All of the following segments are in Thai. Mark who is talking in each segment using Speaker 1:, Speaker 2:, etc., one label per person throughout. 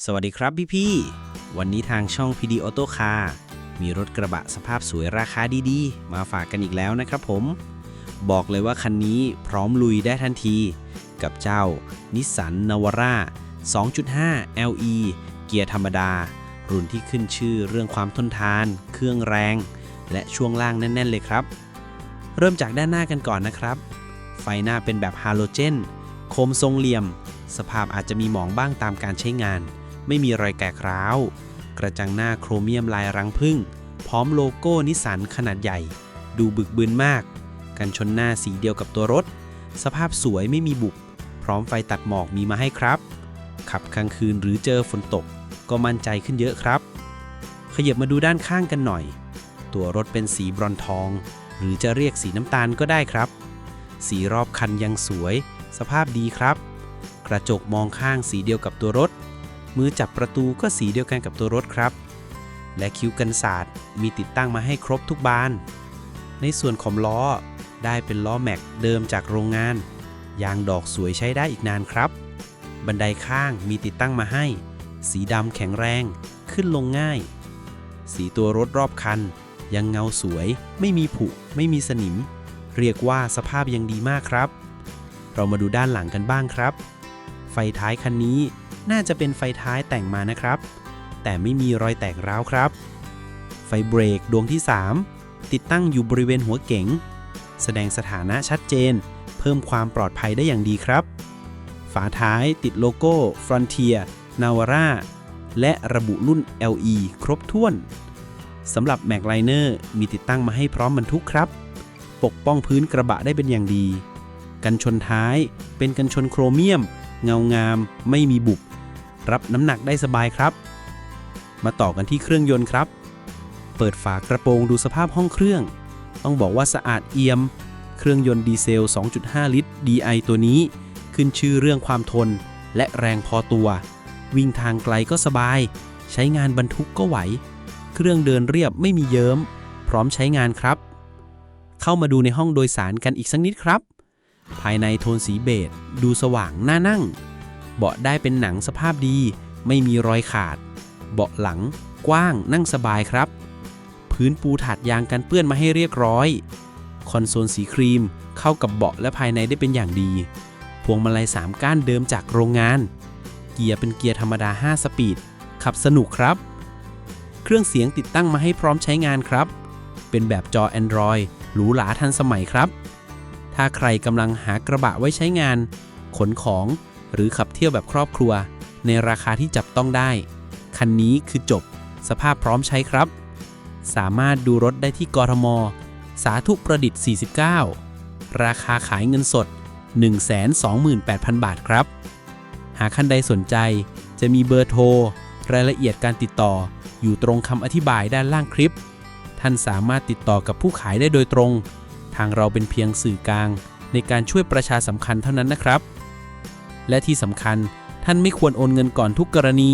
Speaker 1: สวัสดีครับพี่ๆวันนี้ทางช่อง PD Auto Car มีรถกระบะสภาพสวยราคาดีๆ มาฝากกันอีกแล้วนะครับผม บอกเลยว่าคันนี้พร้อมลุยได้ทันที กับเจ้านิสสันนาวาร่า2.5 LE เกียร์ธรรมดา รุ่นที่ขึ้นชื่อเรื่องความทนทาน เครื่องแรง และช่วงล่างแน่น ๆ เลยครับ เริ่มจากด้านหน้ากันก่อนนะครับ ไฟหน้าเป็นแบบฮาโลเจน โคมทรงเหลี่ยม สภาพอาจจะมีหมองบ้างตามการใช้งาน ไม่มีรอยแกกร้าว กระจังหน้าโครเมียมลายรังผึ้งพร้อมโลโก้นิสสันขนาดใหญ่ ดูบึกบึนมาก กันชนหน้าสีเดียวกับตัวรถ สภาพสวยไม่มีบุบ พร้อมไฟตัดหมอกมีมาให้ครับ ขับกลางคืนหรือเจอฝนตก ก็มั่นใจขึ้นเยอะครับ ขยับมาดูด้านข้างกันหน่อย ตัวรถเป็นสีบรอนทอง หรือจะเรียกสีน้ำตาลก็ได้ครับ สีรอบคันยังสวย สภาพดีครับ กระจกมองข้างสีเดียวกับตัวรถ มือจับประตูก็สีเดียวกันกับตัวรถครับ และคิ้วกันศาสตร์มีติดตั้งมาให้ครบทุกบาน ในส่วนของล้อได้เป็นล้อแม็กเดิมจากโรงงาน ยางดอกสวยใช้ได้อีกนานครับ บันไดข้างมีติดตั้งมาให้ สีดำแข็งแรงขึ้นลงง่าย สีตัวรถรอบคัน ยังเงาสวย ไม่มีผุ ไม่มีสนิม เรียกว่าสภาพยังดีมากครับ เรามาดูด้านหลังกันบ้างครับ ไฟท้ายคันนี้ น่าจะเป็นไฟท้ายแต่งมานะครับ แต่ไม่มีรอยแตกร้าวครับ ไฟเบรกดวงที่ 3 ติดตั้งอยู่บริเวณหัวเก๋ง แสดงสถานะชัดเจน เพิ่มความปลอดภัยได้อย่างดีครับ ฝาท้ายติดโลโก้ Frontier Navara และระบุรุ่น LE ครบถ้วนสำหรับ m a c l i n e r มีติดตั้งมาให้พร้อมบรรทุกครับ ปกป้องพื้นกระบะได้เป็นอย่างดี กันชนท้ายเป็นกันชนโครเมียม เงางาม ไม่มีบุบ รับน้ำหนักได้สบายครับ มาต่อกันที่เครื่องยนต์ครับ เปิดฝากระโปรงดูสภาพห้องเครื่อง ต้องบอกว่าสะอาดเอี่ยม เครื่องยนต์ดีเซล 2.5 ลิตร DI ตัวนี้ ขึ้นชื่อเรื่องความทน และแรงพอตัว วิ่งทางไกลก็สบาย ใช้งานบรรทุกก็ไหว เครื่องเดินเรียบไม่มีเยิ้ม พร้อมใช้งานครับ เข้ามาดูในห้องโดยสารกันอีกสักนิดครับ ภายในโทนสีเบจดูสว่างน่านั่ง เบาะได้เป็นหนังสภาพดี ไม่มีรอยขาด เบาะหลังกว้างนั่งสบายครับ พื้นปูถาดยางกันเปื้อนมาให้เรียบร้อย คอนโซลสีครีมเข้ากับเบาะและภายในได้เป็นอย่างดี พวงมาลัย3ก้านเดิมจากโรงงาน เกียร์เป็นเกียร์ธรรมดา 5 สปีด ขับสนุกครับ เครื่องเสียงติดตั้งมาให้พร้อมใช้งานครับ เป็นแบบจอ Android หรูหราทันสมัยครับ ถ้าใครกำลังหากระบะไว้ใช้งาน ขนของหรือขับเที่ยวแบบครอบครัว ในราคาที่จับต้องได้ คันนี้คือจบ สภาพพร้อมใช้ครับ สามารถดูรถได้ที่กรทม สาธุประดิษฐ์ 49 ราคาขายเงินสด 128,000 บาทครับ หากคันใดสนใจจะมีเบอร์โทร รายละเอียดการติดต่ออยู่ตรงคำอธิบายด้านล่างคลิป ท่านสามารถติดต่อกับผู้ขายได้โดยตรง ทางเราเป็นเพียงสื่อกลาง ในการช่วยประชาสัมพันธ์เท่านั้นนะครับ และที่สำคัญท่านไม่ควรโอนเงินก่อนทุกกรณี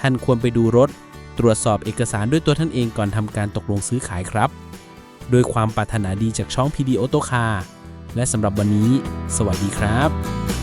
Speaker 1: ท่านควรไปดูรถ ตรวจสอบเอกสารด้วยตัวท่านเองก่อนทำการตกลงซื้อขายครับ โดยความปรารถนาดีจากช่องพีดีโอโตคาและสำหรับวันนี้ สวัสดีครับ